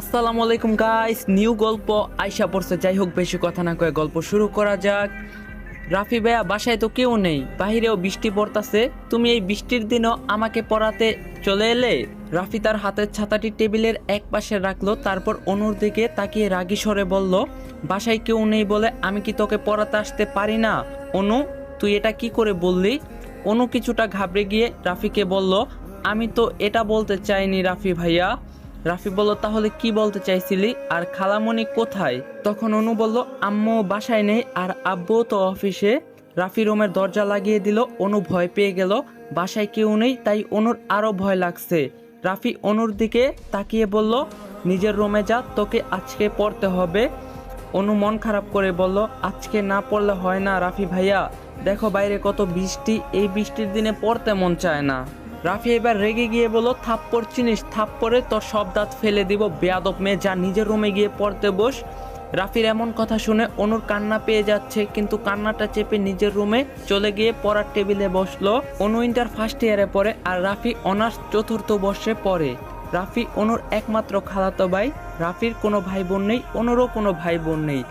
আসসালামু আলাইকুম guys new গল্প আইসা পড়ছে। যাই হোক, বেশি কথা না কয়ে গল্প শুরু করা যাক। রাফি ভাইয়া, বাসায় তো কেউ নেই। বাহিরেও বৃষ্টি পড়তাছে। তুমি এই বৃষ্টির দিনও আমাকে পড়াতে চলে এলে? রাফি তার হাতের ছাতাটি টেবিলের এক পাশে রাখল, তারপর অনুর দিকে তাকিয়ে রাগী স্বরে বলল, বাসায় কেউ নেই বলে আমি কি তোকে পড়াতে আসতে পারি না? অনু, তুই এটা কি করে বললি? অনু কিছুটা ঘাবড়ে গিয়ে রাফিকে বলল, আমি তো এটা বলতে চাইনি রাফি ভাইয়া। রাফি বলল, তাহলে কি বলতে চাইছিলি? আর খালামণি কোথায়? তখন অনু বলল, আম্মু বাসায় নেই আর আব্বু তো অফিসে। রাফি রুমের দরজা লাগিয়ে দিল, অনু ভয় পেয়ে গেল, বাসায় কেউ নেই, তাই অনুর আরও ভয় লাগছে। রাফি অনুর দিকে তাকিয়ে বলল, নিজের রুমে যা, তোকে আজকে পড়তে হবে। অনু মন খারাপ করে বলল, আজকে না পড়লে হয় না রাফি ভাইয়া। দেখো বাইরে কত বৃষ্টি, এই বৃষ্টির দিনে পড়তে মন চায় না। রাফি এবার রেগে গিয়ে বলো থাপ্পড় চিনিস, থাপ্পড়ে তোর সব দাঁত ফেলে দিব, বেয়াদব মেয়ে, যা নিজের রুমে গিয়ে পড়তে বস। রাফির এমন কথা শুনে অনুর কান্না পেয়ে যাচ্ছে, কিন্তু কান্নাটা চেপে নিজের রুমে চলে গিয়ে পড়ার টেবিলে বসল। অনু ইন্টার ফার্স্ট ইয়ারে পড়ে আর রাফি অনার্স চতুর্থ বর্ষে পড়ে। রাফি অনুর একমাত্র খালাতো ভাই, রাফির কোনো ভাই বোন নেই, অনুরও কোনো ভাই বোন নেই।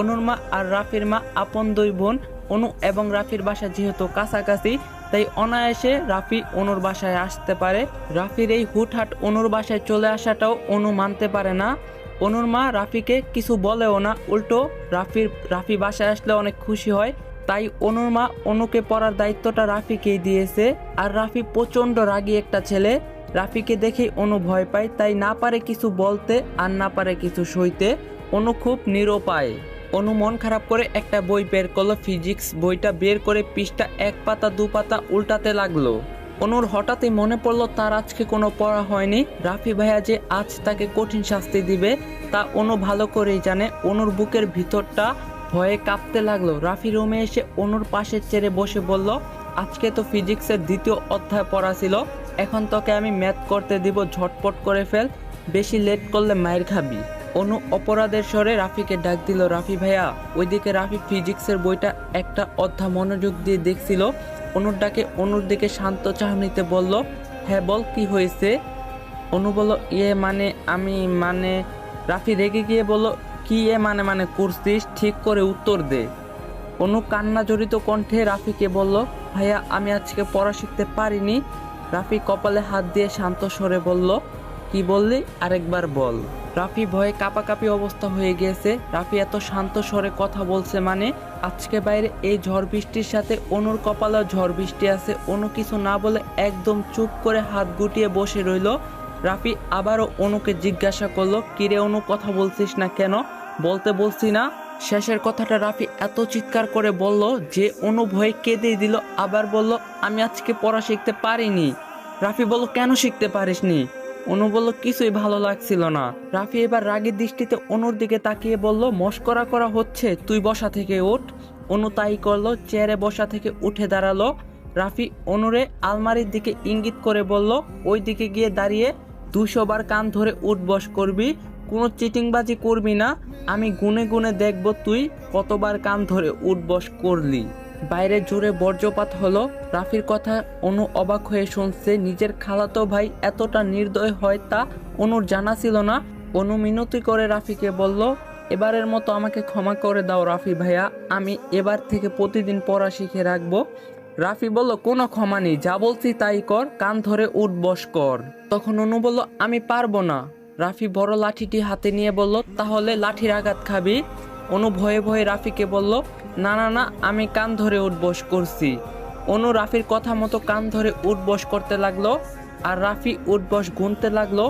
অনুর মা আর রাফির মা আপন দুই বোন, অনু এবং রাফির বাসা যেহেতু কাছাকাছি তাই অনায়াসে রাফি অনুর বাসায় আসতে পারে। রাফির এই হুটহাট অনুর বাসায় চলে আসাটাও অনু মানতে পারে না। অনুর মা রাফিকে কিছু বলেও না, উল্টো রাফির, রাফি বাসায় আসলে অনেক খুশি হয়। তাই অনুর মা অনুকে পড়ার দায়িত্বটা রাফিকেই দিয়েছে। আর রাফি প্রচণ্ড রাগী একটা ছেলে। রাফিকে দেখেই অনু ভয় পায়, তাই না পারে কিছু বলতে আর না পারে কিছু সইতে। অনু খুব নিরুপায়। অনু মন খারাপ করে একটা বই বের করল, ফিজিক্স বইটা বের করে পৃষ্ঠা এক পাতা, দু পাতা উল্টাতে লাগল। অনুর হঠাৎই মনে পড়ল, তার আজকে কোনো পড়া হয়নি। রাফি ভাইয়া যে আজ তাকে কঠিন শাস্তি দিবে, তা অনু ভালো করেই জানে। অনুর বুকের ভিতরটা ভয়ে কাঁপতে লাগল। রাফি রুমে এসে অনুর পাশে চেড়ে বসে বলল, আজকে তো ফিজিক্সের দ্বিতীয় অধ্যায় পড়া ছিল। এখন তোকে আমি ম্যাথ করতে দিব, ঝটপট করে ফেল। বেশি লেট করলে মায়ের খাবি। অনু অপরাধের স্বরে রাফিকে ডাক দিল, রাফি ভাইয়া, ওইদিকে রাফি ফিজিক্সের বইটা একটা অধ্যা মনোযোগ দিয়ে দেখছিল। অনুর ডাকে, অনুর দিকে শান্ত চাহনিতে বলল হ্যাঁ বল কি হয়েছে? অনু বলল ইয়ে মানে আমি মানে রাফি রেগে গিয়ে বলল, কি এ মানে মানে করছিস? ঠিক করে উত্তর দে। অনু কান্না জড়িত কণ্ঠে রাফিকে বলল, ভাইয়া, আমি আজকে পড়া শিখতে পারিনি। রাফি কপালে হাত দিয়ে শান্ত স্বরে বলল, কি বললি? আরেকবার বল। রাফি ভয়ে কাপাকাপি অবস্থা হয়ে গিয়েছে। রাফি এত শান্ত স্বরে কথা বলছে মানে আজকে বাইরে এই ঝড় বৃষ্টির সাথে অনুর কপালে ঝড় বৃষ্টি আছে, অনু কিছু না বলে একদম চুপ করে হাত গুটিয়ে বসে রইল। রাফি আবারও অনুকে জিজ্ঞাসা করল, কিরে অনু, কথা বলছিস না কেন? বলতে বলছি না। শেষের কথাটা রাফি এত চিৎকার করে বলল যে অনু ভয়ে কেঁদে দিল, আবার বলল, আমি আজকে পড়া শিখতে পারিনি। রাফি বলল, কেন শিখতে পারিসনি? অনু বলল কিছুই ভালো লাগছিল না। রাফি এবার রাগের দৃষ্টিতে অনুর দিকে তাকিয়ে বলল, মস্করা করা হচ্ছে, তুই বসা থেকে ওঠ অনু তাই করল, চেয়ারে বসা থেকে উঠে দাঁড়াল। রাফি অনুরে আলমারির দিকে ইঙ্গিত করে বলল, ওই দিকে গিয়ে দাঁড়িয়ে দুশো বার কান ধরে উঠ বস করবি, কোনো চিটিংবাজি করবি না। আমি গুনে গুনে দেখব তুই কতবার কান ধরে উঠ বস করলি। বাইরে জুড়ে বর্জ্যপাত হলো। রাফির কথা অনু অবাক হয়ে শুনছে, নিজের খালাতো ভাই এতটা নির্দয় হয় তা অনুর জানা ছিল না। অনু মিনতি করে রাফিকে বলল, এবারের মতো আমাকে ক্ষমা করে দাও রাফি ভাইয়া, আমি এবার থেকে প্রতিদিন পড়া শিখে রাখব। রাফি বলল, কোনো ক্ষমা নেই, যা বলছি তাই কর, কান ধরে উঠ বস কর। তখন অনু বলল, আমি পারব না। রাফি বড় লাঠিটি হাতে নিয়ে বলল, তাহলে লাঠির আঘাত খাবি। অনু ভয়ে ভয়ে রাফিকে বলল, না না না, আমি কান ধরে উঠবস করছি। অনু রাফির কথা মতো কান ধরে উঠবস করতে লাগল আর রাফি উঠবস গুনতে লাগল।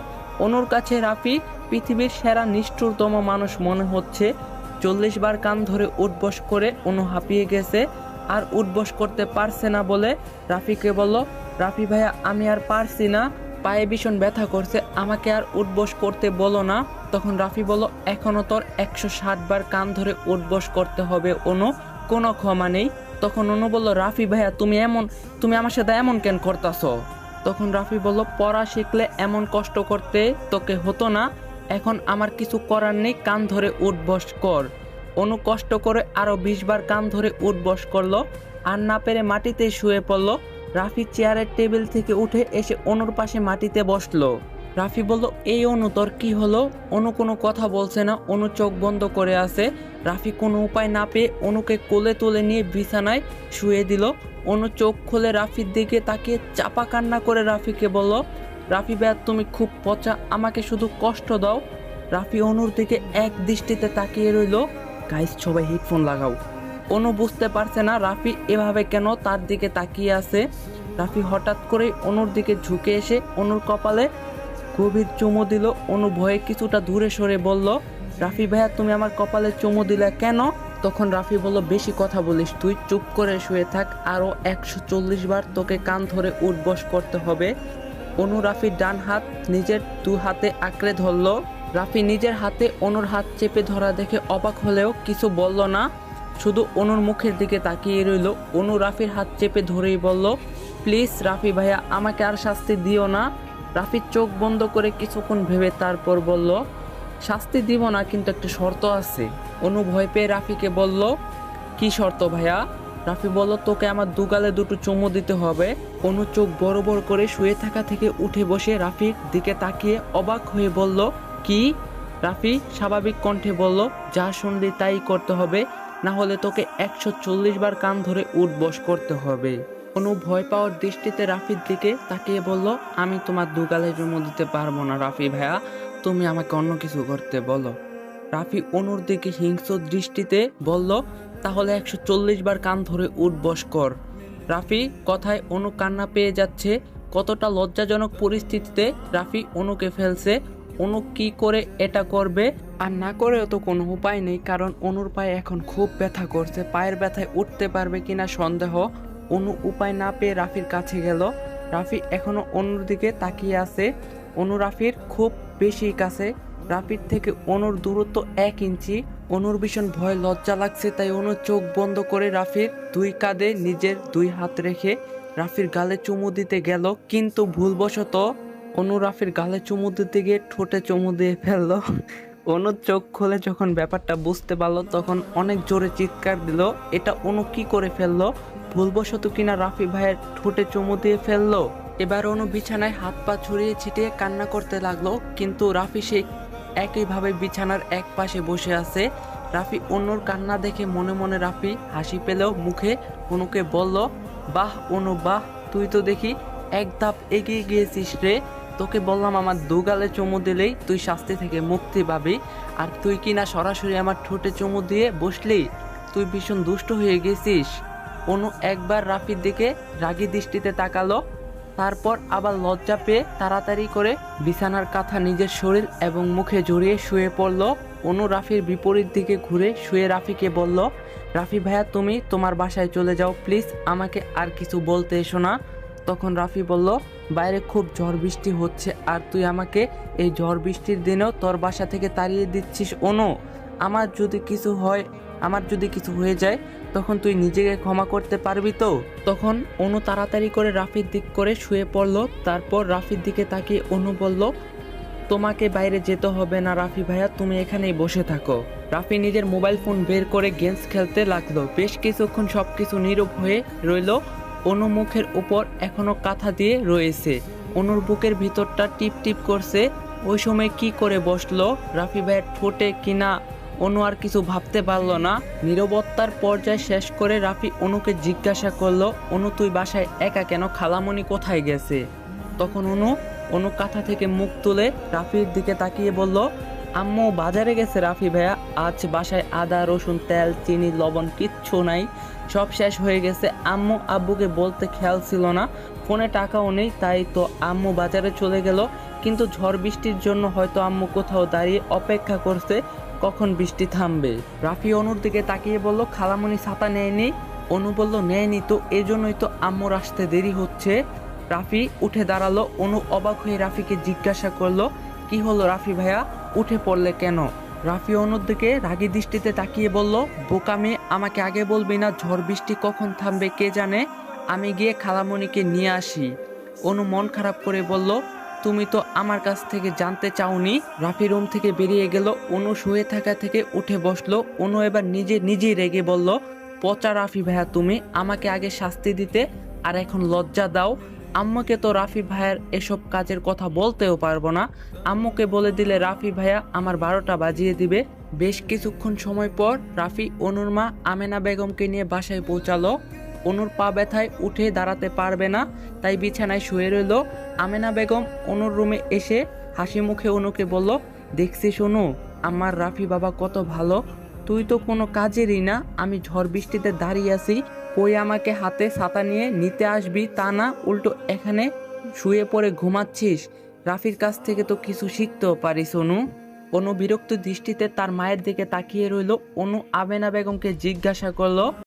অনুর কাছে রাফি, পৃথিবীর সেরা নিষ্ঠুরতম মানুষ মনে হচ্ছে। চল্লিশ বার কান ধরে উঠবস করে অনু হাঁপিয়ে গেছে আর উঠবস করতে পারছে না বলে রাফিকে বলল, রাফি ভাইয়া, আমি আর পারছি না। পায়ে ভীষণ ব্যথা করছে, আমাকে আর উঠবস করতে বলো না। তখন রাফি বলল, এখনও তোর একশো ষাট বার কান ধরে উঠবস করতে হবে, অনু। কোনো ক্ষমা নেই। তখন অনু বলল, রাফি ভাইয়া, তুমি এমন, তুমি আমার সাথে এমন কেন করতাছো? তখন রাফি বলল, পড়া শিখলে এমন কষ্ট করতে তোকে হতো না। এখন আমার কিছু করার নেই, কান ধরে উঠবস কর। অনু কষ্ট করে আরও বার কান ধরে উঠবস করল, আর না পেরে মাটিতে শুয়ে পড়ল। রাফি চেয়ারের টেবিল থেকে উঠে এসে অনুর পাশে মাটিতে বসল। রাফি বলল, এই অনু, তোর কি হলো? অনু কোনো কথা বলছে না, অনু চোখ বন্ধ করে আছে। রাফি কোনো উপায় না পেয়ে অনুকে কোলে তুলে নিয়ে বিছানায় শুয়ে দিল। অনু চোখ খুলে রাফির দিকে তাকিয়ে চাপা কান্না করে রাফিকে বলল, রাফি ভাইয়া, তুমি খুব পচা, আমাকে শুধু কষ্ট দাও। রাফি অনুর দিকে এক দৃষ্টিতে তাকিয়ে রইল, গাইস, সবাই হেডফোন লাগাও। অনু বুঝতে পারছে না রাফি এভাবে কেন তার দিকে তাকিয়ে আছে। রাফি হঠাৎ করে অনুর দিকে ঝুঁকে এসে অনুর কপালে গভীর চুমু দিল। অনু ভয়ে কিছুটা দূরে সরে বলল, রাফি ভাইয়া, তুমি আমার কপালে চুমু দিলে কেন? তখন রাফি বলল, বেশি কথা বলিস তুই, চুপ করে শুয়ে থাক আরও একশো চল্লিশ বার তোকে কান ধরে উঠবস করতে হবে। অনু রাফির ডান হাত নিজের দু হাতে আঁকড়ে ধরল। রাফি নিজের হাতে অনুর হাত চেপে ধরা দেখে অবাক হলেও কিছু বলল না। শুধু অনুর মুখের দিকে তাকিয়ে রইল। অনু রাফির হাত চেপে ধরেই বলল, প্লিজ রাফি ভাইয়া, আমাকে আর শাস্তি দিও না। রাফির চোখ বন্ধ করে কিছুক্ষণ ভেবে তারপর বলল, শাস্তি দিব না, কিন্তু একটা শর্ত আছে। অনু ভয় পেয়ে রাফিকে বলল, কি শর্ত ভাইয়া? রাফি বলল, তোকে আমার দুগালে দুটো চুমু দিতে হবে। অনু চোখ বড় বড় করে শুয়ে থাকা থেকে উঠে বসে রাফির দিকে তাকিয়ে অবাক হয়ে বলল, কি? রাফি স্বাভাবিক কণ্ঠে বলল, যা শুনলি তাই করতে হবে, না হলে তোকে একশো চল্লিশ বার কান ধরে উঠবস করতে হবে। অনু ভয় পাওয়ার দৃষ্টিতে রাফির দিকে তাকিয়ে বলল, আমি তোমার দুগালে চুমু দিতে পারব না রাফি ভাইয়া। তুমি আমাকে অন্য কিছু করতে বলো। রাফি অনুর দিকে হিংস্র দৃষ্টিতে বলল, তাহলে একশো চল্লিশ বার কান ধরে উঠবস কর। রাফি কথায় অনু কান্না পেয়ে যাচ্ছে। কতটা লজ্জাজনক পরিস্থিতিতে রাফি অনুকে ফেলছে। অনু কি করে এটা করবে? আর না করেও তো কোনো উপায় নেই, কারণ অনুর পায়ে এখন খুব ব্যথা করছে। পায়ের ব্যথায় উঠতে পারবে কিনা সন্দেহ। অনু উপায় না পেয়ে রাফির কাছে গেল। রাফি এখনও অনুর দিকে তাকিয়ে আছে। অনু রাফির খুব বেশি কাছে। রাফির থেকে অনুর দূরত্ব এক ইঞ্চি। অনুর ভীষণ ভয়, লজ্জা লাগছে, তাই অনু চোখ বন্ধ করে রাফির দুই কাঁধে নিজের দুই হাত রেখে রাফির গালে চুমু দিতে গেল। কিন্তু ভুলবশত অনু রাফির গালে চুমু দিতে গিয়ে ঠোঁটে চুমু দিয়ে ফেলল। অনু চোখ খুলে যখন ব্যাপারটা বুঝতে পারল, তখন অনেক জোরে চিৎকার দিল। এটা অনু কি করে ফেলল? ভুলবশত কিনা রাফি ভাইয়ের ঠোঁটে চুমু দিয়ে ফেলল? এবার অনু বিছানায় হাত পা ছড়িয়ে ছিটিয়ে কান্না করতে লাগল, কিন্তু রাফি সেই একইভাবে বিছানার এক পাশে বসে আছে। রাফি অনুর কান্না দেখে মনে মনে রাফি হাসি পেলেও মুখে অনুকে বলল, বাহ অনু, বাহ, তুই তো দেখি এক ধাপ এগিয়ে গিয়েছিস রে। তোকে বললাম আমার দুগালে চুমু দিলেই তুই শাস্তি থেকে মুক্তি পাবি। আর তুই কি না সরাসরি আমার ঠোঁটে চুমু দিয়ে বসলি? তুই ভীষণ দুষ্ট হয়ে গেছিস। অনু একবার রাফির দিকে রাগি দৃষ্টিতে তাকালো। তারপর আবার লজ্জা পেয়ে তাড়াতাড়ি করে বিছানার কাঁথা নিজের শরীর এবং মুখে জড়িয়ে শুয়ে পড়ল। অনু রাফির বিপরীত দিকে ঘুরে শুয়ে রাফিকে বলল, রাফি ভাইয়া, তুমি তোমার বাসায় চলে যাও, প্লিজ। আমাকে আর কিছু বলতে এসো না। তখন রাফি বলল, বাইরে খুব ঝড় বৃষ্টি হচ্ছে আর তুই আমাকে এই ঝড় বৃষ্টির দিনেও তোর বাসা থেকে তাড়িয়ে দিচ্ছিস, অনু। আমার যদি কিছু হয়, আমার যদি কিছু হয়ে যায়, তখন তুই নিজেকে ক্ষমা করতে পারবি তো? তখন অনু তাড়াতাড়ি করে রাফির দিক করে শুয়ে পড়ল। তারপর রাফির দিকে তাকিয়ে অনু বলল, তোমাকে বাইরে যেতে হবে না রাফি ভাইয়া, তুমি এখানেই বসে থাকো। রাফি নিজের মোবাইল ফোন বের করে গেমস খেলতে লাগল। বেশ কিছুক্ষণ সবকিছু নীরব হয়ে রইল। অনু মুখের উপর এখনও কাঁথা দিয়ে রয়েছে। অনুর বুকের ভিতরটা টিপ টিপ করছে। ওই সময় কি করে বসল? রাফি ভাইয়ের ঠোঁটে কিনা অনু আর কিছু ভাবতে পারল না। নীরবতার পর্যায়ে শেষ করে রাফি অনুকে জিজ্ঞাসা করল, অনু, তুই বাসায় একা কেন? খালামণি কোথায় গেছে? তখন অনু অনু কাঁথা থেকে মুখ তুলে রাফির দিকে তাকিয়ে বলল আম্মু বাজারে গেছে রাফি ভাইয়া। আজ বাসায় আদা, রসুন, তেল, চিনি, লবণ কিচ্ছু নাই। সব শেষ হয়ে গেছে। আম্মু আব্বুকে বলতে খেয়াল ছিল না। ফোনে টাকাও নেই, তাই তো আম্মু বাজারে চলে গেল। কিন্তু ঝড় বৃষ্টির জন্য হয়তো আম্মু কোথাও দাঁড়িয়ে অপেক্ষা করছে, কখন বৃষ্টি থামবে। রাফি অনুর দিকে তাকিয়ে বলল খালামণি ছাতা নেয়নি? অনু বলল, নেয়নি তো, এজন্যই তো আম্মুর আসতে দেরি হচ্ছে। রাফি উঠে দাঁড়াল। অনু অবাক হয়ে রাফিকে জিজ্ঞাসা করল, কি হলো রাফি ভাইয়া? উঠে পড়লে কেন? রাফি অনুর দিকে রাগী দৃষ্টিতে তাকিয়ে বলল বোকা মেয়ে আমাকে আগে বলবি না, ঝড় বৃষ্টি কখন থামবে কে জানে? আমি গিয়ে খালামণিকে নিয়ে আসি। অনু মন খারাপ করে বলল, তুমি তো আমার কাছ থেকে জানতে চাওনি? রাফি রুম থেকে বেরিয়ে গেল, অনু শুয়ে থাকা থেকে উঠে বসল। অনু এবার নিজে নিজেই রেগে বলল, পচা রাফি ভাইয়া তুমি, আমাকে আগে শাস্তি দিতে, আর এখন লজ্জা দাও। আম্মুকে তো রাফি ভাইয়ের এসব কাজের কথা বলতেও পারব না। আম্মুকে বলে দিলে রাফি ভাইয়া আমার বারোটা বাজিয়ে দিবে। বেশ কিছুক্ষণ সময় পর রাফি, অনুর মা আমেনা বেগমকে নিয়ে বাসায় পৌঁছালো। অনুর পা ব্যথায় উঠে দাঁড়াতে পারবে না, তাই বিছানায় শুয়ে রইল। আমেনা বেগম অনুর রুমে এসে হাসি মুখে অনুকে বলল দেখছিস অনু আমার রাফি বাবা কত ভালো। তুই তো কোনো কাজেরই না, আমি ঝড় বৃষ্টিতে দাঁড়িয়ে আছি। কই আমাকে হাতে ছাতা নিয়ে নিতে আসবি তা না, উল্টো এখানে শুয়ে পড়ে ঘুমাচ্ছিস। রাফির কাছ থেকে তো কিছু শিখতেও পারিস অনু অনু বিরক্ত দৃষ্টিতে তার মায়ের দিকে তাকিয়ে রইল। অনু আবেনা বেগমকে জিজ্ঞাসা করল